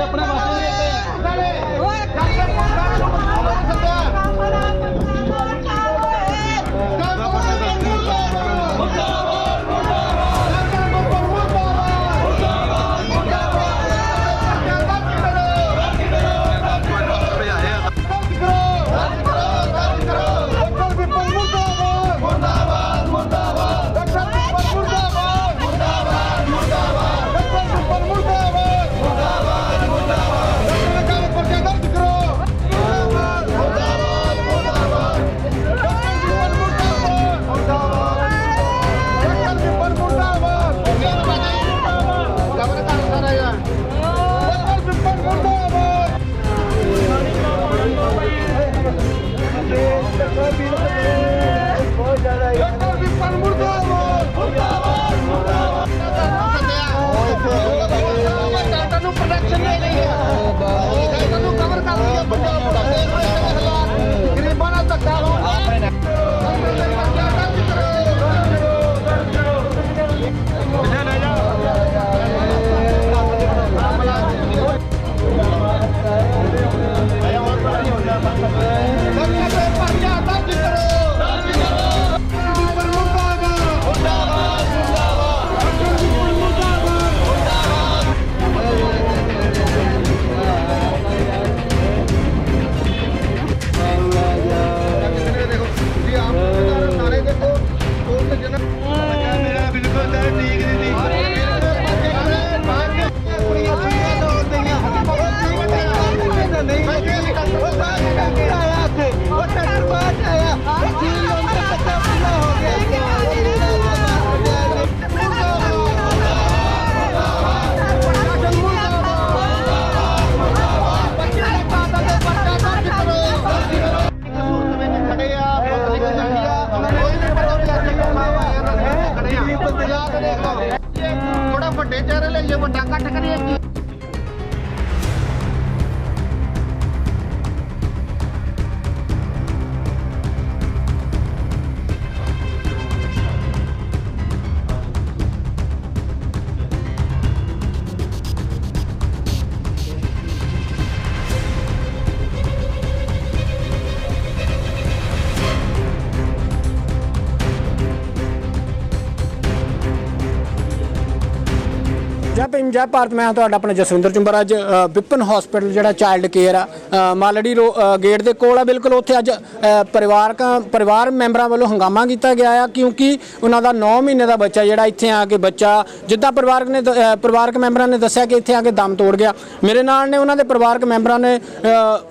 ਆਪਣੇ ਵਾਸਤੇ ਵੱਡਾ ਕੱਟ ਕਰੀਏ ਕੀ ਜੈ ਜੈ ਭਾਰਤ ਮੈਂ ਤੁਹਾਡਾ ਆਪਣਾ ਜਸਵਿੰਦਰ ਚੁੰਬਰ ਅੱਜ ਅ, ਵਿਪਨ ਹਸਪੀਟਲ ਜਿਹੜਾ ਚਾਈਲਡ ਕੇਅਰ ਆ ਮਾਲੜੀ ਰੋ- ਗੇਟ ਦੇ ਕੋਲ ਆ ਬਿਲਕੁਲ ਉੱਥੇ ਅੱਜ ਅ, ਪਰਿਵਾਰਕ ਪਰਿਵਾਰ ਮੈਂਬਰਾਂ ਵੱਲੋਂ ਹੰਗਾਮਾ ਕੀਤਾ ਗਿਆ ਆ ਕਿਉਂਕਿ ਉਹਨਾਂ ਦਾ 9 ਮਹੀਨੇ ਦਾ ਬੱਚਾ ਜਿਹੜਾ ਇੱਥੇ ਆ ਕੇ ਬੱਚਾ ਜਿੱਦਾਂ ਪਰਿਵਾਰਕ ਨੇ ਦ- ਪਰਿਵਾਰਕ ਮੈਂਬਰਾਂ ਨੇ ਦੱਸਿਆ ਕਿ ਇੱਥੇ ਆ ਕੇ ਦਮ ਤੋੜ ਗਿਆ। ਮੇਰੇ ਨਾਲ ਨੇ ਉਹਨਾਂ ਦੇ ਪਰਿਵਾਰਕ ਮੈਂਬਰਾਂ ਨੇ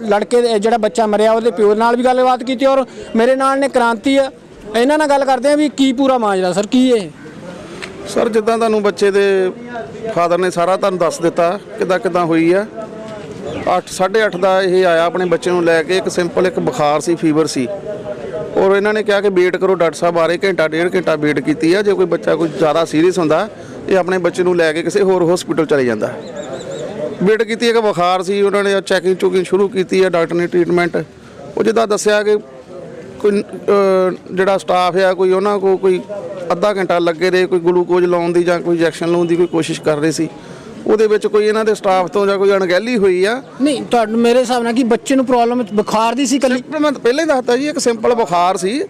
ਲੜਕੇ ਦੇ- ਜਿਹੜਾ ਬੱਚਾ ਮਰਿਆ ਉਹਦੇ ਪਿਓ ਨਾਲ ਵੀ ਗੱਲਬਾਤ ਕੀਤੀ ਔਰ ਮੇਰੇ ਨਾਲ ਨੇ ਕ੍ਰਾਂਤੀ ਇਹਨਾਂ ਨਾਲ ਗੱਲ ਕਰਦੇ ਆ ਵੀ ਕੀ ਪੂਰਾ ਮਾਜਰਾ ਸਰ ਕੀ ਇਹ? ਸਰ, ਜਿੱਦਾਂ ਤੁਹਾਨੂੰ ਬੱਚੇ ਦੇ ਫਾਦਰ ਨੇ ਸਾਰਾ ਤੁਹਾਨੂੰ ਦੱਸ ਦਿੱਤਾ, ਕਿੱਦਾਂ ਕਿੱਦਾਂ ਹੋਈ ਆ? 8 8:30 ਦਾ ਇਹ ਆਇਆ ਆਪਣੇ ਬੱਚੇ ਨੂੰ ਲੈ ਕੇ, ਇੱਕ ਸਿੰਪਲ ਇੱਕ ਬੁਖਾਰ ਸੀ ਫੀਵਰ ਸੀ। ਔਰ ਇਹਨਾਂ ਨੇ ਕਿਹਾ ਕਿ ਵੇਟ ਕਰੋ ਡਾਕਟਰ ਸਾਹਿਬ ਆ ਰਹੇ ਘੰਟਾ, ਡੇਢ ਘੰਟਾ ਵੇਟ ਕੀਤੀ ਆ, ਜੇ ਕੋਈ ਬੱਚਾ ਕੋਈ ਜ਼ਿਆਦਾ ਸੀਰੀਅਸ ਹੁੰਦਾ, ਇਹ ਆਪਣੇ ਬੱਚੇ ਨੂੰ ਲੈ ਕੇ ਕਿਸੇ ਹੋਰ ਹਸਪੀਟਲ ਚਲੇ ਜਾਂਦਾ। ਵੇਟ ਕੀਤੀ ਇੱਕ ਬੁਖਾਰ ਸੀ, ਉਹਨਾਂ ਨੇ ਚੈਕਿੰਗ ਚੁਕਿੰਗ ਸ਼ੁਰੂ ਕੀਤੀ ਆ, ਡਾਕਟਰ ਨੇ ਟ੍ਰੀਟਮੈਂਟ ਉਹ ਜਿੱਦਾਂ ਦੱਸਿਆ ਕਿ ਕੋਈ ਜਿਹੜਾ ਸਟਾਫ ਆ ਕੋਈ ਉਹਨਾਂ ਕੋ ਕੋਈ ਅੱਧਾ ਘੰਟਾ ਲੱਗੇ ਰਹੇ ਕੋਈ ਗਲੂਕੋਜ਼ ਲਾਉਣ ਦੀ ਜਾਂ ਕੋਈ ਇੰਜੈਕਸ਼ਨ ਲਾਉਣ ਦੀ ਕੋਈ ਕੋਸ਼ਿਸ਼ ਕਰ ਰਹੇ ਸੀ। ਉਹਦੇ ਵਿੱਚ ਕੋਈ ਇਹਨਾਂ ਦੇ ਸਟਾਫ ਤੋਂ ਜਾਂ ਕੋਈ ਅਣਗਹਿਲੀ ਹੋਈ ਆ? ਨਹੀਂ ਤੁਹਾਨੂੰ ਮੇਰੇ ਹਿਸਾਬ ਨਾਲ ਕਿ ਬੱਚੇ ਨੂੰ ਪ੍ਰੋਬਲਮ ਬੁਖਾਰ ਦੀ ਸੀ ਕੱਲੀ। ਮੈਂ ਪਹਿਲਾਂ ਹੀ ਦੱਸਤਾ ਜੀ ਇੱਕ ਸਿੰਪਲ ਬੁਖਾਰ ਸੀ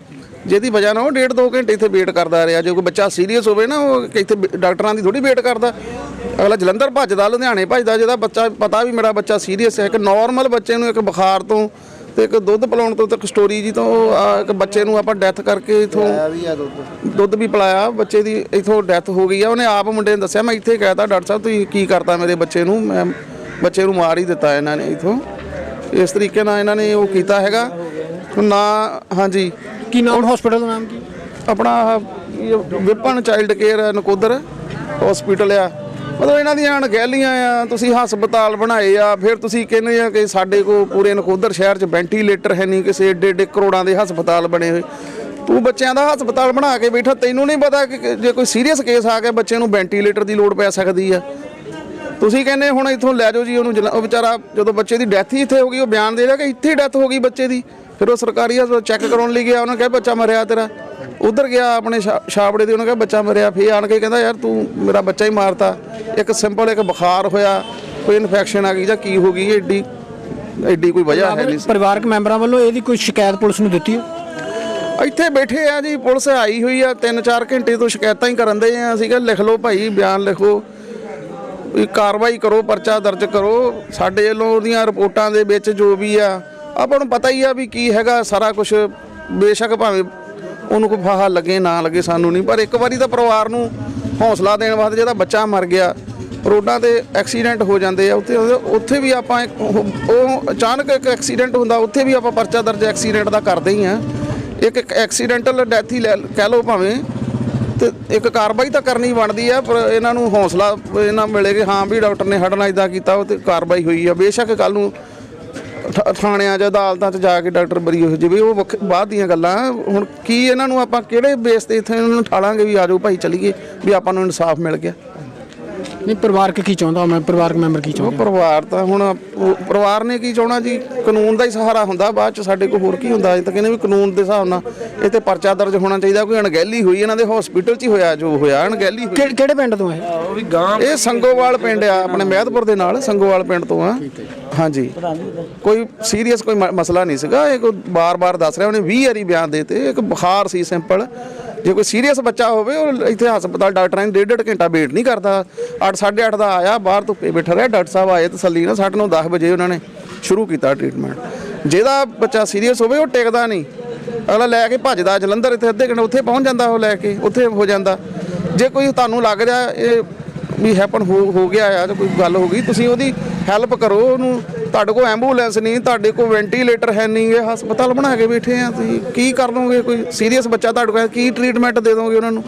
ਜਿਹਦੀ ਵਜ੍ਹਾ ਨਾਲ ਉਹ ਡੇਢ ਦੋ ਘੰਟੇ ਇੱਥੇ ਵੇਟ ਕਰਦਾ ਰਿਹਾ। ਜੇ ਕੋਈ ਬੱਚਾ ਸੀਰੀਅਸ ਹੋਵੇ ਨਾ ਉਹ ਇੱਥੇ ਡਾਕਟਰਾਂ ਦੀ ਥੋੜੀ ਵੇਟ ਕਰਦਾ। ਅਗਲਾ ਜਲੰਧਰ ਭੱਜਦਾ ਲੁਧਿਆਣੇ ਭੱਜਦਾ ਜਿਹਦਾ ਬੱਚਾ ਪਤਾ ਵੀ ਮੇਰਾ ਬੱਚਾ ਸੀਰੀਅਸ ਹੈ ਇੱਕ ਨਾਰਮਲ ਬੱਚੇ ਨੂੰ ਇੱਕ ਬੁਖਾਰ ਤੋਂ ਤੇ ਇੱਕ ਦੁੱਧ ਪਿਲਾਉਣ ਤੋਂ ਤੱਕ ਸਟੋਰੀ ਜੀ ਤੋਂ ਆ, ਇੱਕ ਬੱਚੇ ਨੂੰ ਆਪਾਂ ਡੈਥ ਕਰਕੇ ਇਥੋਂ ਦੁੱਧ। ਵੀ ਪਿਲਾਇਆ ਬੱਚੇ ਦੀ ਇਥੋਂ ਡੈਥ ਹੋ ਗਈ ਆ। ਉਹਨੇ ਆਪ ਮੁੰਡੇ ਨੇ ਦੱਸਿਆ ਮੈਂ ਇੱਥੇ ਕਹਿਤਾ ਡਾਕਟਰ ਸਾਹਿਬ ਤੁਸੀਂ ਕੀ ਕਰਤਾ ਮੇਰੇ ਬੱਚੇ ਨੂੰ? ਮੈਂ ਬੱਚੇ ਨੂੰ ਮਾਰ ਹੀ ਦਿੱਤਾ ਇਹਨਾਂ ਨੇ ਇਥੋਂ। ਇਸ ਤਰੀਕੇ ਨਾਲ ਇਹਨਾਂ ਨੇ ਉਹ ਕੀਤਾ ਹੈਗਾ। ਨਾ ਹਾਂਜੀ। ਕੀ ਨਾਮ ਹਸਪੀਟਲ ਦਾ ਨਾਮ ਕੀ? ਆਪਣਾ ਆਹ ਇਹ Vipin child care Nakodar hospital ਆ। ਮਤਲਬ ਇਹਨਾਂ ਦੀਆਂ ਅਣਗਹਿਲੀਆਂ ਆ, ਤੁਸੀਂ ਹਸਪਤਾਲ ਬਣਾਏ ਆ, ਫਿਰ ਤੁਸੀਂ ਕਹਿੰਦੇ ਆ ਕਿ ਸਾਡੇ ਕੋਲ ਪੂਰੇ ਨਕੋਦਰ ਸ਼ਹਿਰ 'ਚ ਵੈਂਟੀਲੇਟਰ ਹੈ ਨਹੀਂ, ਕਿਸੇ ਏਡੇ ਏਡੇ ਕਰੋੜਾਂ ਦੇ ਹਸਪਤਾਲ ਬਣੇ ਹੋਏ। ਤੂੰ ਬੱਚਿਆਂ ਦਾ ਹਸਪਤਾਲ ਬਣਾ ਕੇ ਬੈਠਾ, ਤੈਨੂੰ ਨਹੀਂ ਪਤਾ ਕਿ ਜੇ ਕੋਈ ਸੀਰੀਅਸ ਕੇਸ ਆ ਗਿਆ, ਬੱਚੇ ਨੂੰ ਵੈਂਟੀਲੇਟਰ ਦੀ ਲੋੜ ਪੈ ਸਕਦੀ ਆ। ਤੁਸੀਂ ਕਹਿੰਦੇ ਹੁਣ ਇੱਥੋਂ ਲੈ ਜਾਓ ਜੀ, ਉਹਨੂੰ ਜਲ- ਉਹ ਵਿਚਾਰਾ ਜਦੋਂ ਬੱਚੇ ਦੀ ਡੈਥ ਹੀ ਇੱਥੇ ਹੋ ਗਈ, ਉਹ ਬਿਆਨ ਦੇ ਰਿਹਾ ਕਿ ਇੱਥੇ ਡੈਥ ਹੋ ਗਈ ਬੱਚੇ ਦੀ। ਫਿਰ ਉਹ ਸਰਕਾਰੀ ਹਸਪਤਾਲ ਚੈੱਕ ਕਰਾਉਣ ਲਈ ਗਿਆ, ਉਹਨੇ ਕਿਹਾ, ਬੱਚਾ ਮਰਿਆ ਤੇਰਾ। ਉਧਰ ਗਿਆ ਆਪਣੇ ਛਾਬੜੇ ਦੇ ਉਹਨੇ ਕਿਹਾ ਬੱਚਾ ਮਰਿਆ। ਫੇਰ ਆਣ ਕੇ ਕਹਿੰਦਾ ਯਾਰ ਤੂੰ ਮੇਰਾ ਬੱਚਾ ਹੀ ਮਾਰਤਾ। ਇੱਕ ਸਿੰਪਲ ਇੱਕ ਬੁਖਾਰ ਹੋਇਆ ਕੋਈ ਇਨਫੈਕਸ਼ਨ ਆ ਗਈ ਜਾਂ ਕੀ ਹੋ ਗਈ ਐਡੀ ਐਡੀ ਕੋਈ ਵਜ੍ਹਾ ਹੈ ਨਹੀਂ। ਪਰਿਵਾਰਕ ਮੈਂਬਰਾਂ ਵੱਲੋਂ ਇਹਦੀ ਕੋਈ ਸ਼ਿਕਾਇਤ ਪੁਲਿਸ ਨੂੰ ਦਿੱਤੀ ਹੈ? ਇੱਥੇ ਬੈਠੇ ਆ ਜੀ ਪੁਲਿਸ ਆਈ ਹੋਈ ਆ 3-4 ਘੰਟੇ ਤੋਂ ਸ਼ਿਕਾਇਤਾਂ ਹੀ ਕਰਨ ਦੇ ਆ ਸੀਗਾ। ਲਿਖ ਲਓ ਭਾਈ ਬਿਆਨ ਲਿਖੋ। ਵੀ ਕਾਰਵਾਈ ਕਰੋ ਪਰਚਾ ਦਰਜ ਕਰੋ। ਸਾਡੇ ਵੱਲੋਂ ਉਹਦੀਆਂ ਰਿਪੋਰਟਾਂ ਦੇ ਵਿੱਚ ਜੋ ਵੀ ਆ ਆਪਾਂ ਨੂੰ ਪਤਾ ਹੀ ਆ ਵੀ ਕੀ ਹੈਗਾ ਸਾਰਾ ਕੁਝ ਬੇਸ਼ੱਕ ਭਾਵੇਂ ਉਹਨੂੰ ਕੋਈ ਫਾਹਾ ਲੱਗੇ, ਨਾ ਲੱਗੇ ਸਾਨੂੰ ਨਹੀਂ। ਪਰ ਇੱਕ ਵਾਰੀ ਤਾਂ ਪਰਿਵਾਰ ਨੂੰ ਹੌਸਲਾ ਦੇਣ ਵਾਸਤੇ ਜਿਹਦਾ ਬੱਚਾ ਮਰ ਗਿਆ, ਰੋਡਾਂ ਤੇ ਐਕਸੀਡੈਂਟ ਹੋ ਜਾਂਦੇ ਆ, ਉੱਥੇ ਉੱਥੇ ਵੀ ਆਪਾਂ ਇੱਕ ਉਹ ਉਹ ਅਚਾਨਕ ਇੱਕ ਐਕਸੀਡੈਂਟ ਹੁੰਦਾ, ਉੱਥੇ ਵੀ ਆਪਾਂ ਪਰਚਾ ਦਰਜ ਐਕਸੀਡੈਂਟ ਦਾ ਕਰਦੇ ਹੀ ਆ। ਇੱਕ ਇੱਕ ਐਕਸੀਡੈਂਟਲ ਡੈਥ ਹੀ ਲੈ ਕਹਿ ਲਓ ਭਾਵੇਂ, ਤੇ ਇੱਕ ਕਾਰਵਾਈ ਤਾਂ ਕਰਨੀ ਬਣਦੀ ਆ, ਪਰ ਇਹਨਾਂ ਨੂੰ ਹੌਸਲਾ ਇਹਨਾਂ ਮਿਲੇ ਕਿ ਹਾਂ ਵੀ ਡਾਕਟਰ ਨੇ ਸਾਡੇ ਨਾਲ ਇਦਾਂ ਕੀਤਾ, ਉਹ ਤੇ ਕਾਰਵਾਈ ਹੋਈ ਆ। ਬੇਸ਼ੱਕ ਕੱਲ ਨੂੰ ਥਾ- ਥਾਣਿਆਂ 'ਚ, ਅਦਾਲਤਾਂ 'ਚ ਜਾ ਕੇ ਡਾਕਟਰ ਬਰੀ ਹੋ ਜਾਵੇ, ਉਹ ਵੱਖ- ਬਾਅਦ ਦੀਆਂ ਗੱਲਾਂ। ਹੁਣ ਕੀ ਇਹਨਾਂ ਨੂੰ ਆਪਾਂ ਕਿਹੜੇ ਬੇਸ ਤੇ ਇੱਥੇ ਇਹਨਾਂ ਨੂੰ ਠਾਲਾਂਗੇ ਵੀ ਆਜੋ ਭਾਈ, ਚਲੀਏ, ਵੀ ਆਪਾਂ ਨੂੰ ਇਨਸਾਫ ਮਿਲ ਗਿਆ। ਨਹੀਂ ਪਰਿਵਾਰਕ ਕੀ ਚਾਹੁੰਦਾ ਮੈਂ? ਪਰਿਵਾਰਕ ਮੈਂਬਰ ਕੀ ਉਹ ਚਾਹੁੰਦਾ? ਪਰਿਵਾਰ ਤਾਂ ਹੁਣ ਉਹ ਪਰਿਵਾਰ ਨੇ ਕੀ ਚਾਹਣਾ ਜੀ? ਕਾਨੂੰਨ ਦਾ ਹੀ ਸਹਾਰਾ ਹੁੰਦਾ ਬਾਅਦ ਚ ਸਾਡੇ ਕੋਲ ਹੋਰ ਕੀ ਹੁੰਦਾ? ਇਹ ਤਾਂ ਕਹਿੰਦੇ ਵੀ ਕਾਨੂੰਨ ਦੇ ਹਿਸਾਬ ਨਾਲ ਇਹ ਤੇ ਪਰਚਾ ਦਰਜ ਹੋਣਾ ਚਾਹੀਦਾ ਕੋਈ ਅਣਗਹਿਲੀ ਹੋਈ ਇਹਨਾਂ ਦੇ ਹਸਪੀਟਲ 'ਚ ਹੀ ਹੋਇਆ ਜੋ ਹੋਇਆ ਅਣਗਹਿਲੀ ਹੋਈ। ਕਿਹੜੇ ਕਿਹੜੇ ਪਿੰਡ ਤੋਂ ਹੈ? ਇਹ ਸੰਗੋਵਾਲ ਪਿੰਡ ਆ ਆਪਣੇ ਮਹਿਦਪੁਰ ਦੇ ਨਾਲ ਸੰਗੋਵਾਲ ਪਿੰਡ ਤੋਂ ਆ। ਹਾਂਜੀ। ਕੋਈ ਸੀਰੀਅਸ ਕੋਈ ਮ- ਮਸਲਾ ਨਹੀਂ ਸੀਗਾ ਇਹ ਕੋਈ ਬਾਰ-ਬਾਰ ਦੱਸ ਰਿਹਾ ਉਹਨੇ 20 ਵਾਰੀ ਬਿਆਨ ਦੇਤੇ ਇੱਕ ਬੁਖਾਰ ਸੀ ਸਿੰਪਲ ਜੇ ਕੋਈ ਸੀਰੀਅਸ ਬੱਚਾ ਹੋਵੇ, ਉਹ ਇੱਥੇ ਹਸਪਤਾਲ ਡਾਕਟਰਾਂ ਨੇ ਡੇਢ ਡੇਢ ਘੰਟਾ ਵੇਟ ਨਹੀਂ ਕਰਦਾ। 8 8:30 ਦਾ ਆਇਆ, ਬਾਹਰ ਧੁੱਪੇ ਬੈਠਾ ਰਿਹਾ, ਡਾਕਟਰ ਸਾਹਿਬ ਆਏ ਤਸੱਲੀ ਨਾਲ 9:30 10 ਵਜੇ ਉਹਨਾਂ ਨੇ ਸ਼ੁਰੂ ਕੀਤਾ ਟ੍ਰੀਟਮੈਂਟ ਜਿਹਦਾ ਬੱਚਾ ਸੀਰੀਅਸ ਹੋਵੇ, ਉਹ ਟਿਕਦਾ ਨਹੀਂ। ਅਗਲਾ ਲੈ ਕੇ ਭੱਜਦਾ, ਜਲੰਧਰ ਇੱਥੇ ਅੱਧੇ ਘੰਟੇ ਉੱਥੇ ਪਹੁੰਚ ਜਾਂਦਾ ਉਹ ਲੈ ਕੇ, ਉੱਥੇ ਹੋ ਜਾਂਦਾ। ਜੇ ਕੋਈ ਤੁਹਾਨੂੰ ਲੱਗ ਰਿਹਾ, ਇਹ ਵੀ ਹੈਪਨ ਹੋ ਹੋ ਗਿਆ ਆ, ਜਾਂ ਕੋਈ ਗੱਲ ਹੋ ਗਈ, ਤੁਸੀਂ ਉਹਦੀ ਹੈਲਪ ਕਰੋ, ਉਹਨੂੰ ਤੁਹਾਡੇ ਕੋਲ ਐਂਬੂਲੈਂਸ ਨਹੀਂ ਤੁਹਾਡੇ ਕੋਲ ਵੈਂਟੀਲੇਟਰ ਹੈ ਨਹੀਂ ਇਹ ਹਸਪਤਾਲ ਬਣਾ ਕੇ ਬੈਠੇ ਆ ਤੁਸੀਂ। ਕੀ ਕਰ ਲਓਗੇ ਕੋਈ ਸੀਰੀਅਸ ਬੱਚਾ ਤੁਹਾਡੇ ਕੋਲ ਹੈ, ਕੀ ਟ੍ਰੀਟਮੈਂਟ ਦੇ ਦੋਗੇ ਉਹਨਾਂ ਨੂੰ?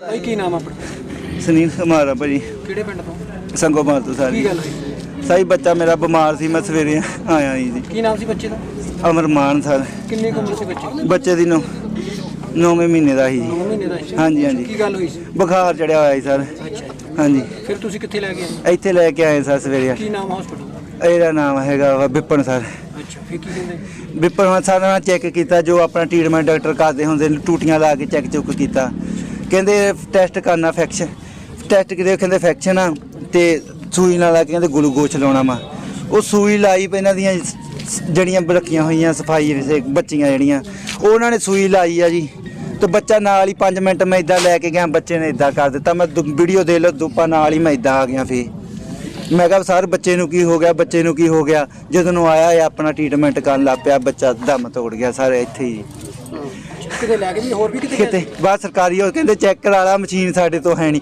ਭਾਈ ਕੀ ਨਾਮ ਆਪਣਾ? ਸੁਨੀਲ ਕੁਮਾਰ ਆ ਭਾਜੀ। ਕਿਹੜੇ ਪਿੰਡ ਤੋਂ? ਸੰਗੋਮਾਰ ਤੋਂ ਸਾਰੀ। ਕੀ ਗੱਲ ਸਾਈ ਬੱਚਾ ਮੇਰਾ ਬਿਮਾਰ ਸੀ ਮੈਂ ਸਵੇਰੇ ਆਇਆ ਜੀ। ਕੀ ਨਾਮ ਸੀ ਬੱਚੇ ਦਾ? ਅਮਰਮਾਨ ਸਰ। ਕਿੰਨੀ ਕੁ ਉਮਰ ਸੀ ਬੱਚੇ ਦੀ? ਬੱਚੇ ਦੀ ਨੌ ਨੌਵੇਂ ਮਹੀਨੇ ਦਾ ਸੀ 9 ਜੀ ਮਹੀਨੇ ਦਾ ਸੀ। ਹਾਂਜੀ ਹਾਂਜੀ। ਕੀ ਗੱਲ ਹੋਈ ਸੀ? ਬੁਖਾਰ ਚੜਿਆ ਹੋਇਆ ਸੀ ਸਰ। ਅੱਛਾ। ਹਾਂਜੀ। ਫਿਰ ਤੁਸੀਂ ਕਿੱਥੇ ਲੈ ਕੇ ਆਏ? ਇੱਥੇ ਲੈ ਕੇ ਆਏ ਸਰ ਸਵੇਰੇ। ਕੀ ਨਾਮ ਹਸਪੀਟਲ ਦਾ? ਇਹਦਾ ਨਾਮ ਹੈਗਾ ਵਾ ਵਿਪਨ ਸਰ। ਅੱਛਾ ਫਿਰ ਕੀ ਕਹਿੰਦੇ? ਵਿਪਨ ਸਰ ਨਾਲ ਚੈੱਕ ਕੀਤਾ ਜੋ ਆਪਣਾ ਟ੍ਰੀਟਮੈਂਟ ਡਾਕਟਰ ਕਰਦੇ ਹੁੰਦੇ ਨੇ ਟੂਟੀਆਂ ਲਾ ਕੇ ਚੈੱਕ ਚੁੱਕ ਕੀਤਾ। ਕਹਿੰਦੇ ਟੈਸਟ ਕਰਨਾ ਫੈਕਸ਼ਨ ਟੈਸਟ ਕਿਤੇ ਕਹਿੰਦੇ ਫੈਕਸ਼ਨ ਆ ਤੇ ਸੂਈ ਨਾਲ ਲਾ ਕੇ ਕਹਿੰਦੇ ਗਲੂਕੋਜ਼ ਲਾਉਣਾ ਵਾ। ਉਹ ਸੂਈ ਲਾਈ ਪਈ ਇਹਨਾਂ ਦੀਆਂ ਜਿਹੜੀਆਂ ਰੱਖੀਆਂ ਹੋਈਆਂ ਸਫ਼ਾਈ ਬੱਚੀਆਂ ਜਿਹੜੀਆਂ ਉਹ ਉਹਨਾਂ ਨੇ ਸੂਈ ਲਾਈ ਆ ਜੀ। ਤੇ ਬੱਚਾ ਨਾਲ ਹੀ 5 ਮਿੰਟ ਮੈਂ ਇਦਾਂ ਲੈ ਕੇ ਗਿਆ ਬੱਚੇ ਨੇ ਇਦਾਂ ਕਰ ਦਿੱਤਾ। ਮੈਂ ਵੀਡੀਓ ਦੇ ਲਓ ਦੁੱਪਾ ਨਾਲ ਹੀ ਮੈਂ ਇਦਾਂ ਆ ਗਿਆ ਫੇ ਮੈਂ ਕਿਹਾ ਸਰ ਬੱਚੇ ਨੂੰ ਕੀ ਹੋ ਗਿਆ ਬੱਚੇ ਨੂੰ ਕੀ ਹੋ ਗਿਆ? ਜਦੋਂ ਨੂੰ ਆਇਆ ਇਹ ਆਪਣਾ ਟ੍ਰੀਟਮੈਂਟ ਕਰਨ ਲੱਗ ਪਿਆ ਬੱਚਾ ਦਮ ਤੋੜ ਗਿਆ ਸਰ ਇੱਥੇ ਹੀ। ਕਿਤੇ ਲੈ ਕੇ ਵੀ ਹੋਰ ਵੀ ਕਿਤੇ ਕਿਤੇ ਬਾਅਦ ਸਰਕਾਰੀ ਉਹ ਕਹਿੰਦੇ ਚੈੱਕ ਕਰਾ ਲਾ ਮਸ਼ੀਨ ਸਾਡੇ ਤੋਂ ਹੈ ਨਹੀਂ।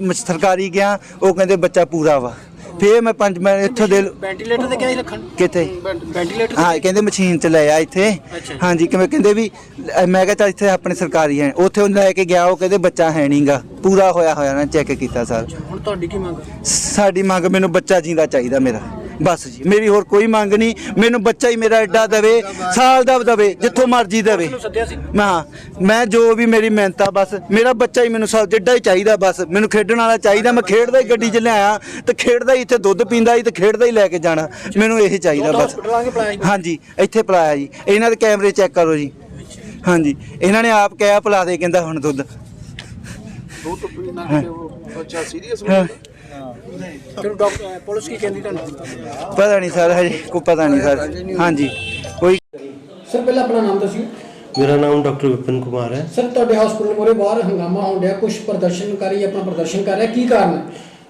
ਮੈਂ ਸਰਕਾਰੀ ਗਿਆ ਉਹ ਕਹਿੰਦੇ ਬੱਚਾ ਪੂਰਾ ਵਾ। ਫੇਰ ਮੈਂ ਪੰਜ ਮੈਂ ਇੱਥੋਂ ਦੇ ਵੈਂਟੀਲੇਟਰ ਤੇ ਕਿਹਾ ਰੱਖਣ? ਕਿਤੇ ਵੈਂਟੀਲੇਟਰ ਹਾਂ ਕਹਿੰਦੇ ਮਸ਼ੀਨ ਚ ਲੈ ਆ ਇੱਥੇ। ਹਾਂਜੀ ਕਿਵੇਂ ਕਹਿੰਦੇ ਵੀ ਮੈਂ ਕਿਹਾ ਚੱਲ ਇੱਥੇ ਆਪਣੇ ਸਰਕਾਰੀ ਹੈ। ਉੱਥੇ ਉਹ ਲੈ ਕੇ ਗਿਆ ਉਹ ਕਹਿੰਦੇ ਬੱਚਾ ਹੈ ਨਹੀਂਗਾ। ਪੂਰਾ ਹੋਇਆ ਹੋਇਆ ਨਾ ਚੈੱਕ ਕੀਤਾ ਸਰ। ਹੁਣ ਤੁਹਾਡੀ ਕੀ ਮੰਗ? ਸਾਡੀ ਮੰਗ ਮੈਨੂੰ ਬੱਚਾ ਜਿੰਦਾ ਚਾਹੀਦਾ ਮੇਰਾ। ਬਸ ਜੀ ਮੇਰੀ ਹੋਰ ਕੋਈ ਮੰਗ ਨਹੀਂ। ਮੈਨੂੰ ਬੱਚਾ ਹੀ ਮੇਰਾ ਐਡਾ ਦੇਵੇ ਸਾਲ ਦਾ ਦੇਵੇ ਜਿੱਥੋਂ ਮਰਜ਼ੀ ਦੇਵੇ। ਸੱਦਿਆ ਸੀ? ਮੈਂ ਹਾਂ, ਮੈਂ ਜੋ ਵੀ ਮੇਰੀ ਮਿਹਨਤ ਆ ਬਸ ਮੇਰਾ ਬੱਚਾ ਹੀ ਮੈਨੂੰ ਸਭ ਜਿੱਡਾ ਹੀ ਚਾਹੀਦਾ ਬਸ। ਮੈਨੂੰ ਖੇਡਣ ਵਾਲਾ ਚਾਹੀਦਾ ਮੈਂ ਖੇਡਦਾ ਹੀ ਗੱਡੀ 'ਚ ਲਿਆਇਆ ਤੇ ਖੇਡਦਾ ਹੀ ਇੱਥੇ ਦੁੱਧ ਪੀਂਦਾ ਹੀ ਤੇ ਖੇਡਦਾ ਹੀ ਲੈ ਕੇ ਜਾਣਾ। ਮੈਨੂੰ ਇਹੀ ਚਾਹੀਦਾ ਬਸ। ਹਾਂਜੀ ਇੱਥੇ ਪਿਲਾਇਆ ਜੀ। ਇਹਨਾਂ ਦੇ ਕੈਮਰੇ ਚੈੱਕ ਕਰੋ ਜੀ। ਹਾਂਜੀ ਇਹਨਾਂ ਨੇ ਆਪ ਕਿਹਾ ਪਿਲਾ ਦੇ ਕਹਿੰਦਾ ਹੁਣ ਦੁੱਧ। ਦੋ ਤੋਂ ਪੀਣਾ ਬੱਚਾ ਸੀਰੀਅਸ ਹਾਂ, ਫਿਰ ਡਾਕਟਰ ਪੁਲਿਸ ਕੀ ਕਹਿੰਦੀ ਤੁਹਾਨੂੰ? ਪਤਾ ਨਹੀਂ ਸਰ ਹਜੇ ਕੋਈ ਪਤਾ ਨਹੀਂ ਸਰ। ਹਾਂਜੀ ਕੋਈ ਸਰ ਪਹਿਲਾਂ ਆਪਣਾ ਨਾਮ ਦੱਸਿਓ। ਮੇਰਾ ਨਾਮ ਡਾਕਟਰ ਵਿਪਨ ਕੁਮਾਰ ਹੈ। ਸਰ ਤੁਹਾਡੇ ਹਸਪੀਟਲ ਮੋਰੇ ਬਾਹਰ ਹੰਗਾਮਾ ਹੋਣ ਡਿਆ ਕੁਝ ਪ੍ਰਦਰਸ਼ਨਕਾਰੀ ਆਪਣਾ ਪ੍ਰਦਰਸ਼ਨ ਕਰ ਰਿਹਾ ਕੀ ਕਾਰਨ ਹੈ?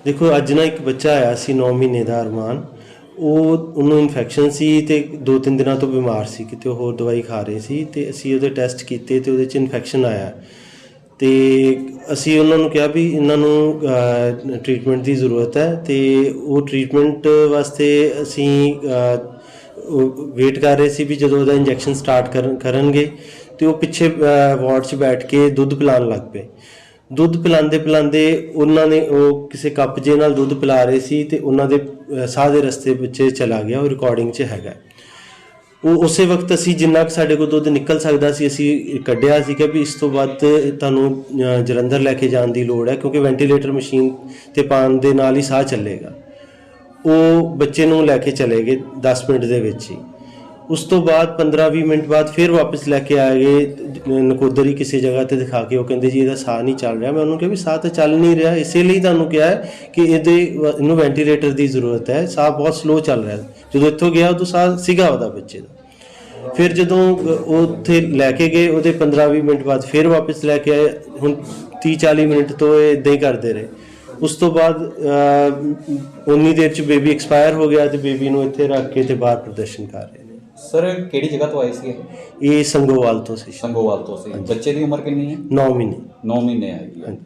ਦੇਖੋ ਅੱਜ ਨਾ ਇੱਕ ਬੱਚਾ ਆਇਆ ਸੀ 9 ਮਹੀਨੇ ਦਾ ਅਰਮਾਨ। ਉਹ ਉਹਨੂੰ ਇਨਫੈਕਸ਼ਨ ਸੀ ਤੇ 2-3 ਦਿਨਾਂ ਤੋਂ ਬਿਮਾਰ ਸੀ ਕਿਤੇ ਹੋਰ ਦਵਾਈ ਖਾ ਰਹੇ ਸੀ ਤੇ ਅਸੀਂ ਉਹਦੇ ਟੈਸਟ ਕੀਤੇ ਤੇ ਉਹਦੇ ਚ ਇਨਫੈਕਸ਼ਨ ਆਇਆ। ਤੇ ਅਸੀਂ ਉਹਨਾਂ ਨੂੰ ਕਿਹਾ ਵੀ ਇਹਨਾਂ ਨੂੰ ਟ੍ਰੀਟਮੈਂਟ ਦੀ ਜ਼ਰੂਰਤ ਹੈ ਤੇ ਉਹ ਟ੍ਰੀਟਮੈਂਟ ਵਾਸਤੇ ਅਸੀਂ ਵੇਟ ਕਰ ਰਹੇ ਸੀ ਵੀ ਜਦੋਂ ਉਹਦਾ ਇੰਜੈਕਸ਼ਨ ਸਟਾਰਟ ਕਰਨਗੇ ਤੇ ਉਹ ਪਿੱਛੇ ਵਾਰਡ 'ਚ ਬੈਠ ਕੇ ਦੁੱਧ ਪਿਲਾਉਣ ਲੱਗ ਪਏ। ਦੁੱਧ ਪਿਲਾਉਂਦੇ ਪਿਲਾਉਂਦੇ ਉਹਨਾਂ ਨੇ, ਉਹ ਕਿਸੇ ਕੱਪ ਜੇ ਨਾਲ ਦੁੱਧ ਪਿਲਾ ਰਹੇ ਸੀ ਤੇ ਉਹਨਾਂ ਦੇ ਸਾਹ ਦੇ ਰਸਤੇ ਵਿੱਚ ਚਲਾ ਗਿਆ, ਉਹ ਰਿਕਾਰਡਿੰਗ 'ਚ ਹੈਗਾ। ਉਹ ਉਸੇ ਵਕਤ ਅਸੀਂ ਜਿੰਨਾ ਕੁ ਸਾਡੇ ਕੋਲ ਦੁੱਧ ਨਿਕਲ ਸਕਦਾ ਸੀ, ਅਸੀਂ ਕੱਢਿਆ ਸੀ ਕਿ ਵੀ ਇਸ ਤੋਂ ਬਾਅਦ ਤੁਹਾਨੂੰ ਜਲੰਧਰ ਲੈ ਕੇ ਜਾਣ ਦੀ ਲੋੜ ਹੈ, ਕਿਉਂਕਿ ਵੈਂਟੀਲੇਟਰ ਮਸ਼ੀਨ ਤੇ ਪਾਉਣ ਦੇ ਨਾਲ ਹੀ ਸਾਹ ਚੱਲੇਗਾ। ਉਹ ਬੱਚੇ ਨੂੰ ਲੈ ਕੇ ਚਲੇ ਗਏ 10 ਮਿੰਟ ਦੇ ਵਿੱਚ ਹੀ। ਉਸ ਤੋਂ ਬਾਅਦ 15-20 ਮਿੰਟ ਬਾਅਦ ਫਿਰ ਵਾਪਸ ਲੈ ਕੇ ਆ ਗਏ ਨਕੋਦਰ ਹੀ ਕਿਸੇ ਜਗ੍ਹਾ ਤੇ ਦਿਖਾ ਕੇ। ਉਹ ਕਹਿੰਦੇ ਜੀ ਇਹਦਾ ਸਾਹ ਨਹੀਂ ਚੱਲ ਰਿਹਾ। ਮੈਂ ਉਹਨੂੰ ਕਿਹਾ ਵੀ ਸਾਹ ਤਾਂ ਚੱਲ ਨਹੀਂ ਰਿਹਾ। ਇਸੇ ਲਈ ਤੁਹਾਨੂੰ ਕਿਹਾ ਹੈ ਕਿ ਇਹਦੇ ਇਹਨੂੰ ਵੈਂਟੀਲੇਟਰ ਦੀ ਜ਼ਰੂਰਤ ਹੈ। ਸਾਹ ਬਹੁਤ ਸਲੋ ਚੱਲ ਰਿਹਾ। ਜਦੋਂ ਇੱਥੋਂ ਗਿਆ ਉਦੋਂ ਸਾਹ ਸੀਗਾ ਉਹਦਾ ਬੱਚੇ ਦਾ। ਫਿਰ ਜਦੋਂ ਉਹ ਉੱਥੇ ਲੈ ਕੇ ਗਏ ਉਹਦੇ 15-20 ਮਿੰਟ ਬਾਅਦ ਫਿਰ ਵਾਪਸ ਲੈ ਕੇ ਆਏ। ਹੁਣ 30-40 ਮਿੰਟ ਤੋਂ ਇਹ ਇਦਾਂ ਹੀ ਕਰਦੇ ਰਹੇ। ਉਸ ਤੋਂ ਬਾਅਦ ਉਨੀ ਦੇਰ ਚ ਬੇਬੀ ਐਕਸਪਾਇਰ ਹੋ ਗਿਆ ਤੇ ਬੇਬੀ ਨੂੰ ਇੱਥੇ ਰੱਖ ਕੇ ਤੇ ਬਾਹਰ ਪ੍ਰਦਰਸ਼ਨ ਕਰ ਰਹੇ ਨੇ। ਸਰ ਕਿਹੜੀ ਜਗ੍ਹਾ ਤੋਂ ਆਏ ਸੀ ਇਹ ਇਹ ਸੰਗੋਵਾਲ ਤੋਂ ਸੀ। ਸੰਗੋਵਾਲ ਤੋਂ ਸੀ। ਬੱਚੇ ਦੀ ਉਮਰ ਕਿੰਨੀ ਹੈ? 9 ਮਹੀਨੇ। 9 ਮਹੀਨੇ ਹੈਗੀ ਹੈ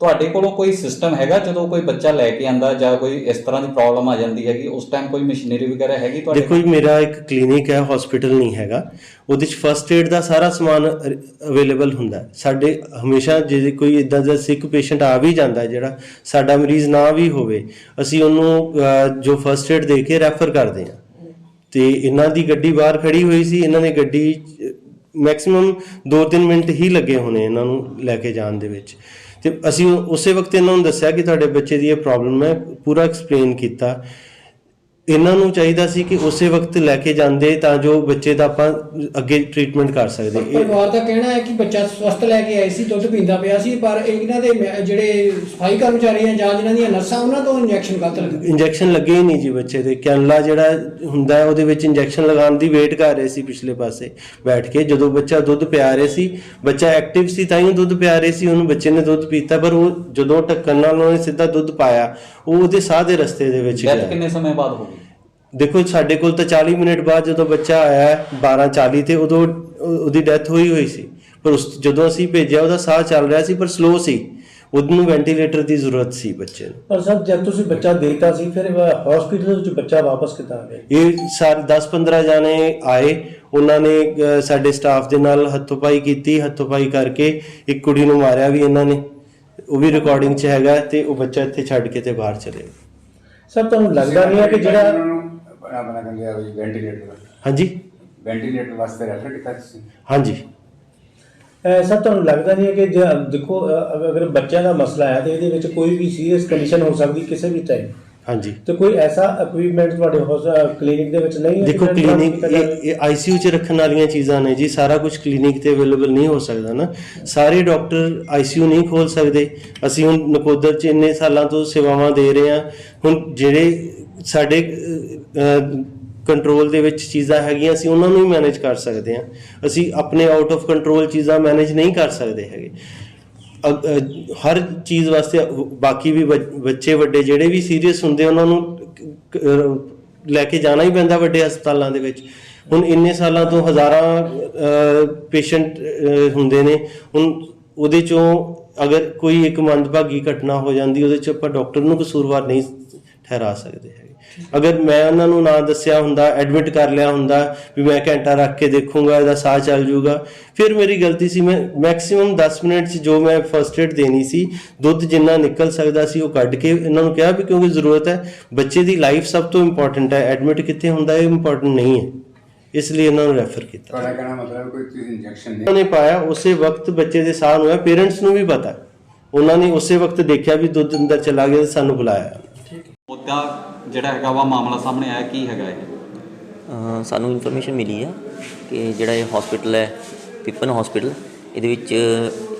ਤੁਹਾਡੇ ਕੋਲੋਂ ਕੋਈ ਸਿਸਟਮ ਹੈਗਾ ਜਦੋਂ ਕੋਈ ਬੱਚਾ ਲੈ ਕੇ ਆਂਦਾ ਜਾਂ ਕੋਈ ਇਸ ਤਰ੍ਹਾਂ ਦੀ ਪ੍ਰੋਬਲਮ ਆ ਜਾਂਦੀ ਹੈਗੀ? ਉਸ ਟਾਈਮ ਕੋਈ ਮਸ਼ੀਨਰੀ ਵਗੈਰਾ ਹੈਗੀ ਤੁਹਾਡੇ ਦੇਖੋ ਜੀ ਮੇਰਾ ਇੱਕ ਕਲੀਨਿਕ ਹੈ ਹਸਪੀਟਲ ਨਹੀਂ ਹੈਗਾ। ਉਹਦੇ ਚ ਫਰਸਟ ਏਡ ਦਾ ਸਾਰਾ ਸਮਾਨ ਅਵੇਲੇਬਲ ਹੁੰਦਾ ਸਾਡੇ ਹਮੇਸ਼ਾ ਜੇ ਕੋਈ ਇਦਾਂ ਦਾ ਸਿੱਕ ਪੇਸ਼ੈਂਟ ਆ ਵੀ ਜਾਂਦਾ ਜਿਹੜਾ ਸਾਡਾ ਮਰੀਜ਼ ਨਾ ਵੀ ਹੋਵੇ ਅਸੀਂ ਉਹਨੂੰ ਜੋ ਫਰਸਟ ਏਡ ਦੇ ਕੇ ਰੈਫਰ ਕਰਦੇ ਹਾਂ। ਤੇ ਇਹਨਾਂ ਦੀ ਗੱਡੀ ਬਾਹਰ ਖੜੀ ਹੋਈ ਸੀ ਇਹਨਾਂ ਨੇ ਗੱਡੀ ਮੈਕਸਿਮਮ 2-3 ਮਿੰਟ ਹੀ ਲੱਗੇ ਹੋਣੇ ਇਹਨਾਂ ਨੂੰ ਲੈ ਕੇ ਜਾਣ ਦੇ ਵਿੱਚ। ਤੇ ਅਸੀਂ ਉਸੇ ਵਕਤ ਇਹਨਾਂ ਨੂੰ ਦੱਸਿਆ ਕਿ ਤੁਹਾਡੇ ਬੱਚੇ ਦੀ ਇਹ ਪ੍ਰੋਬਲਮ ਹੈ, ਪੂਰਾ ਐਕਸਪਲੇਨ ਕੀਤਾ। ਇਹਨਾਂ ਨੂੰ ਚਾਹੀਦਾ ਸੀ ਕਿ ਉਸੇ ਵਕਤ ਲੈ ਕੇ ਜਾਂਦੇ ਤਾਂ ਜੋ ਬੱਚੇ ਦਾ ਆਪਾਂ ਅੱਗੇ ਟ੍ਰੀਟਮੈਂਟ ਕਰ ਸਕਦੇ। ਇਹ ਪਰਿਵਾਰ ਦਾ ਕਹਿਣਾ ਹੈ ਕਿ ਬੱਚਾ ਸਵਸਥ ਲੈ ਕੇ ਆਏ ਸੀ ਦੁੱਧ ਪੀਂਦਾ ਪਿਆ ਸੀ ਪਰ ਇਹਨਾਂ ਦੇ ਜਿਹੜੇ ਸਫ਼ਾਈ ਕਰਮਚਾਰੀ ਆ ਜਾਂ ਜਿਨ੍ਹਾਂ ਦੀਆਂ ਨਰਸਾਂ ਉਹਨਾਂ ਤੋਂ ਇੰਜੈਕਸ਼ਨ ਗਲਤ ਲੱਗੇ। ਇੰਜੈਕਸ਼ਨ ਲੱਗੇ ਹੀ ਨਹੀਂ ਜੀ ਬੱਚੇ ਦੇ। ਕੈਨਲਾ ਜਿਹੜਾ ਹੁੰਦਾ ਹੈ ਉਹਦੇ ਵਿੱਚ ਇੰਜੈਕਸ਼ਨ ਲਗਾਉਣ ਦੀ ਵੇਟ ਕਰ ਰਹੇ ਸੀ ਪਿਛਲੇ ਪਾਸੇ। ਬੈਠ ਕੇ ਜਦੋਂ ਬੱਚਾ ਦੁੱਧ ਪਿਆ ਰਹੇ ਸੀ ਬੱਚਾ ਐਕਟਿਵ ਸੀ ਤਾਂ ਹੀ ਉਹ ਦੁੱਧ ਪਿਆ ਰਹੇ ਸੀ ਉਹਨੂੰ ਬੱਚੇ ਨੇ ਦੁੱਧ ਪੀਤਾ ਪਰ ਉਹ ਜਦੋਂ ਢੱਕਣ ਨਾਲ ਉਹਨੇ ਸਿੱਧਾ ਦੁੱਧ ਪਾਇਆ ਉਹ ਉਹਦੇ ਸਾਹ ਦੇ ਰਸਤੇ ਦੇ ਵਿੱਚ ਗਿਆ। ਕਿੰਨੇ ਸਮੇਂ ਬਾਅਦ ਹੋ ਦੇਖੋ ਸਾਡੇ ਕੋਲ ਤਾਂ 40 ਮਿੰਟ ਬਾਅਦ ਜਦੋਂ ਬੱਚਾ ਆਇਆ 12:40 ਤੇ ਉਦੋਂ ਉਹ- ਉਹਦੀ ਡੈਥ ਹੋਈ ਹੋਈ ਸੀ। ਪਰ ਉਸ ਜਦੋਂ ਅਸੀਂ ਭੇਜਿਆ ਉਹਦਾ ਸਾਹ ਚੱਲ ਰਿਹਾ ਸੀ ਪਰ ਸਲੋ ਸੀ। ਉਹਨੂੰ ਵੈਂਟੀਲੇਟਰ ਦੀ ਜ਼ਰੂਰਤ ਸੀ ਬੱਚੇ ਨੂੰ। ਪਰ ਸਰ ਜਦ ਤੁਸੀਂ ਬੱਚਾ ਦੇਤਾ ਸੀ ਫਿਰ ਹਸਪੀਟਲ ਵਿੱਚ ਬੱਚਾ ਵਾਪਸ ਕਿੱਦਾਂ ਆ ਗਿਆ? ਇਹ ਸਾਰੇ 10-15 ਜਾਣੇ ਆਏ। ਉਹਨਾਂ ਨੇ ਸਾਡੇ ਸਟਾਫ ਦੇ ਨਾਲ ਹੱਥੋਂ-ਪਾਈ ਕੀਤੀ ਹੱਥੋਂ-ਪਾਈ ਕਰਕੇ ਇੱਕ ਕੁੜੀ ਨੂੰ ਮਾਰਿਆ ਵੀ ਇਹਨਾਂ ਨੇ। ਉਹ ਵੀ ਰਿਕਾਰਡਿੰਗ 'ਚ ਹੈਗਾ ਤੇ ਉਹ ਬੱਚਾ ਇੱਥੇ ਛੱਡ ਕੇ ਤੇ ਬਾਹਰ ਚਲੇ ਗਏ। ਸਰ ਤੁਹਾਨੂੰ ਲੱਗਦਾ ਨਹੀਂ ਹੈ ਕਿ ਜਿਹੜਾ ਆਪਣਾ ਕਹਿੰਦੇ ਆ ਵੀ ਵੈਂਟੀਲੇਟਰ ਹਾਂਜੀ। ਵੈਂਟੀਲੇਟਰ ਵਾਸਤੇ ਰੈਫਰ ਕੀਤਾ ਤੁਸੀਂ? ਹਾਂਜੀ। ਅਹ ਸਰ ਤੁਹਾਨੂੰ ਲੱਗਦਾ ਨਹੀਂ ਹੈ ਕਿ ਜੇ ਦੇਖੋ ਅਗਰ ਬੱਚਿਆਂ ਦਾ ਮਸਲਾ ਹੈ ਤੇ ਇਹਦੇ ਵਿੱਚ ਕੋਈ ਵੀ ਸੀਰੀਅਸ ਕੰਡੀਸ਼ਨ ਹੋ ਸਕਦੀ ਕਿਸੇ ਵੀ ਟਾਈਮ ਹਾਂਜੀ। ਤੇ ਕੋਈ ਐਸਾ ਇਕਵਿਪਮੈਂਟ ਤੁਹਾਡੇ ਕਲੀਨਿਕ ਦੇ ਵਿੱਚ ਨਹੀਂ ਹੈ ਦੇਖੋ ਜਿਹੜਾ ਤੁਹਾਨੂੰ ਕਲੀਨਿਕ ਕੀਤਾ ਜਾਵੇ? ਇਹ ਇਹ ਆਈਸੀਯੂ 'ਚ ਰੱਖਣ ਵਾਲੀਆਂ ਚੀਜ਼ਾਂ ਨੇ ਜੀ ਸਾਰਾ ਕੁਝ ਕਲੀਨਿਕ ਤੇ ਅਵੇਲੇਬਲ ਨਹੀਂ ਹੋ ਸਕਦਾ ਨਾ। ਸਾਰੇ ਡਾਕਟਰ ਆਈਸੀਯੂ ਨਹੀਂ ਖੋਲ ਸਕਦੇ। ਅਸੀਂ ਹੁਣ ਨਕੋਦਰ 'ਚ ਇੰਨੇ ਸਾਲਾਂ ਤੋਂ ਸੇਵਾਵਾਂ ਦੇ ਰਹੇ ਹਾਂ। ਹੁਣ ਜਿਹੜੇ ਸਾਡੇ ਕੰਟਰੋਲ ਦੇ ਵਿੱਚ ਚੀਜ਼ਾਂ ਹੈਗੀਆਂ ਅਸੀਂ ਉਹਨਾਂ ਨੂੰ ਹੀ ਮੈਨੇਜ ਕਰ ਸਕਦੇ ਹਾਂ। ਅਸੀਂ ਆਪਣੇ ਆਊਟ ਆਫ ਕੰਟਰੋਲ ਚੀਜ਼ਾਂ ਮੈਨੇਜ ਨਹੀਂ ਕਰ ਸਕਦੇ ਹੈਗੇ। ਅ- ਹਰ ਚੀਜ਼ ਵਾਸਤੇ ਬਾਕੀ ਵੀ ਬੱਚ- ਬੱਚੇ ਵੱਡੇ ਜਿਹੜੇ ਵੀ ਸੀਰੀਅਸ ਹੁੰਦੇ, ਉਹਨਾਂ ਨੂੰ ਲੈ ਕੇ ਜਾਣਾ ਹੀ ਪੈਂਦਾ ਵੱਡੇ ਹਸਪਤਾਲਾਂ ਦੇ ਵਿੱਚ। ਹੁਣ ਇੰਨੇ ਸਾਲਾਂ ਤੋਂ ਹਜ਼ਾਰਾਂ ਪੇਸ਼ੈਂਟ ਹੁੰਦੇ ਨੇ। ਹੁਣ ਉਹਦੇ ਚੋਂ ਅਗਰ ਕੋਈ ਇੱਕ ਮੰਦਭਾਗੀ ਘਟਨਾ ਹੋ ਜਾਂਦੀ, ਉਹਦੇ ਚ ਆਪਾਂ ਡਾਕਟਰ ਨੂੰ ਕਸੂਰਵਾਰ ਨਹੀਂ ਠਹਿਰਾ ਸਕਦੇ ਅਗਰ ਮੈਂ ਉਹਨਾਂ ਨੂੰ ਨਾ ਦੱਸਿਆ ਹੁੰਦਾ ਐਡਮਿਟ ਕਰ ਲਿਆ ਹੁੰਦਾ ਵੀ ਮੈਂ ਘੰਟਾ ਰੱਖ ਕੇ ਦੇਖੂੰਗਾ ਇਹਦਾ ਸਾਹ ਚੱਲ ਜਾਊਗਾ ਫਿਰ ਮੇਰੀ ਗਲਤੀ ਸੀ। ਮੈਂ ਮੈਕਸਿਮਮ 10 ਮਿੰਟ 'ਚ ਜੋ ਮੈਂ ਫਰਸਟ ਏਡ ਦੇਣੀ ਸੀ ਦੁੱਧ ਜਿੰਨਾ ਨਿਕਲ ਸਕਦਾ ਸੀ ਉਹ ਕੱਢ ਕੇ ਇਹਨਾਂ ਨੂੰ ਕਿਹਾ ਵੀ ਕਿਉਂਕਿ ਜ਼ਰੂਰਤ ਹੈ ਬੱਚੇ ਦੀ ਲਾਈਫ ਸਭ ਤੋਂ ਇੰਪੋਰਟੈਂਟ ਹੈ। ਐਡਮਿਟ ਕਿੱਥੇ ਹੁੰਦਾ ਇਹ ਇੰਪੋਰਟੈਂਟ ਨਹੀਂ ਹੈ। ਇਸ ਲਈ ਇਹਨਾਂ ਨੂੰ ਰੈਫਰ ਕੀਤਾ। ਤੁਹਾਡਾ ਕਹਿਣਾ ਮਤਲਬ ਕੋਈ ਤੁਸੀਂ ਇੰਜੈਕਸ਼ਨ ਨਹੀਂ ਉਹਨਾਂ ਪਾਇਆ ਉਸੇ ਵਕਤ ਬੱਚੇ ਦੇ ਸਾਹ ਨੂੰ ਹੈ ਪੇਰੈਂਟਸ ਨੂੰ ਵੀ ਪਤਾ। ਉਹਨਾਂ ਨੇ ਉਸੇ ਵਕਤ ਦੇਖਿਆ ਵੀ ਦੁੱਧ ਅੰਦਰ ਚਲਾ ਗਿਆ ਤੇ ਸਾਨੂੰ ਬੁਲਾਇਆ। ਮੁੱਦਾ ਜਿਹੜਾ ਹੈਗਾ ਵਾ, ਮਾਮਲਾ ਸਾਹਮਣੇ ਆਇਆ, ਕੀ ਹੈਗਾ ਇਹ? ਸਾਨੂੰ ਇਨਫੋਰਮੇਸ਼ਨ ਮਿਲੀ ਆ ਕਿ ਜਿਹੜਾ ਇਹ ਹਸਪੀਟਲ ਹੈ ਪਿਪਨ ਹਸਪੀਟਲ ਇਹਦੇ ਵਿੱਚ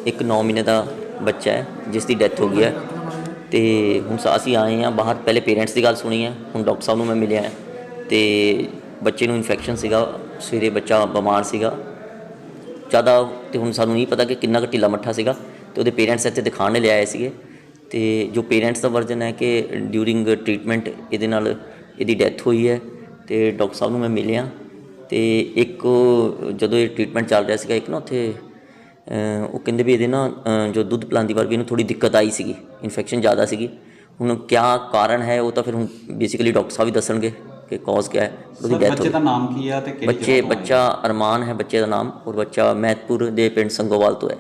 ਇੱਕ 9 ਮਹੀਨੇ ਦਾ ਬੱਚਾ ਹੈ ਜਿਸ ਦੀ ਡੈਥ ਹੋ ਗਈ ਹੈ। ਤੇ ਹੁਣ ਅਸੀਂ ਆਏ ਆ ਬਾਹਰ ਪਹਿਲੇ ਪੇਰੈਂਟਸ ਦੀ ਗੱਲ ਸੁਣੀ ਹੈ, ਹੁਣ ਡਾਕਟਰ ਸਾਹਿਬ ਨੂੰ ਮੈਂ ਮਿਲਿਆ ਹੈ। ਤੇ ਬੱਚੇ ਨੂੰ ਇਨਫੈਕਸ਼ਨ ਸੀਗਾ, ਸਵੇਰੇ ਬੱਚਾ ਬਿਮਾਰ ਸੀਗਾ। ਜ਼ਿਆਦਾ ਤੇ ਹੁਣ ਸਾਨੂੰ ਨਹੀਂ ਪਤਾ ਕਿ ਕਿੰਨਾ ਕੁ ਢਿੱਲਾ ਮੱਠਾ ਸੀਗਾ, ਤੇ ਉਹਦੇ ਪੇਰੈਂਟਸ ਇੱਥੇ ਦਿਖਾਉਣ ਲਈ ਆਏ ਸੀਗੇ। ਤੇ ਜੋ ਪੇਰੈਂਟਸ ਦਾ ਵਰਜਨ ਹੈ ਕਿ ਡਿਊਰਿੰਗ ਟ੍ਰੀਟਮੈਂਟ ਇਹਦੇ ਨਾਲ ਇਹਦੀ ਡੈਥ ਹੋਈ ਹੈ ਤੇ ਡਾਕਟਰ ਸਾਹਿਬ ਨੂੰ ਮੈਂ ਮਿਲਿਆ ਤੇ ਇੱਕ ਜਦੋਂ ਇਹ ਟ੍ਰੀਟਮੈਂਟ ਚੱਲ ਰਿਹਾ ਸੀਗਾ ਇੱਕ ਨਾ ਉੱਥੇ ਉਹ ਕਹਿੰਦੇ ਵੀ ਇਹਦੇ ਨਾ ਜੋ ਦੁੱਧ ਪਿਲਾਉਂਦੀ ਵਾਰ ਵੀ ਇਹਨੂੰ ਥੋੜੀ ਦਿੱਕਤ ਆਈ ਸੀਗੀ ਇਨਫੈਕਸ਼ਨ ਜ਼ਿਆਦਾ ਸੀਗੀ। ਹੁਣ ਕਿਆ ਕਾਰਨ ਹੈ ਉਹ ਤਾਂ ਫਿਰ ਹੁਣ ਬੇਸਿਕਲੀ ਡਾਕਟਰ ਸਾਹਿਬ ਹੀ ਦੱਸਣਗੇ ਕਿ ਕਾਜ਼ ਕਿਆ ਹੈ ਉਹਦੀ ਡੈਥ ਬੱਚੇ ਦਾ ਨਾਮ ਕੀ ਆ ਤੇ ਕਿਹੜੀ ਬੱਚੇ? ਬੱਚਾ ਅਰਮਾਨ ਹੈ ਬੱਚੇ ਦਾ ਨਾਮ ਔਰ ਬੱਚਾ ਮਹਿਤਪੁਰ ਦੇ ਪਿੰਡ ਸੰਗੋਵਾਲ ਤੋਂ ਹੈ।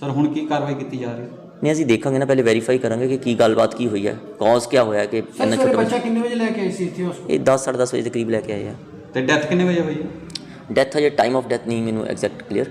ਸਰ ਹੁਣ ਕੀ ਕਾਰਵਾਈ ਕੀਤੀ ਜਾ ਰਹੀ? ਹੈ ਨਹੀਂ ਅਸੀਂ ਦੇਖਾਂਗੇ ਨਾ ਪਹਿਲੇ ਵੈਰੀਫਾਈ ਕਰਾਂਗੇ ਕਿ ਕੀ ਗੱਲਬਾਤ ਕੀ ਹੋਈ ਹੈ ਕਾਜ਼ ਕੀ ਹੋਇਆ ਕਿ ਇੰਨਾ ਛੋਟਾ ਬੱਚਾ ਕਿੰਨੇ ਵਜੇ ਲੈ ਕੇ ਆਏ ਸੀ ਇੱਥੇ ਹਸਪਤਾਲ ਇਹ 10 10:30 ਵਜੇ ਦੇ ਕਰੀਬ ਲੈ ਕੇ ਆਏ ਆ। ਤੇ ਡੈਥ ਕਿੰਨੇ ਵਜੇ ਹੋਈ ਹੈ? ਡੈਥ ਹਜੇ ਟਾਈਮ ਆਫ ਡੈਥ ਨਹੀਂ ਮੈਨੂੰ ਐਗਜ਼ੈਕਟ ਕਲੀਅਰ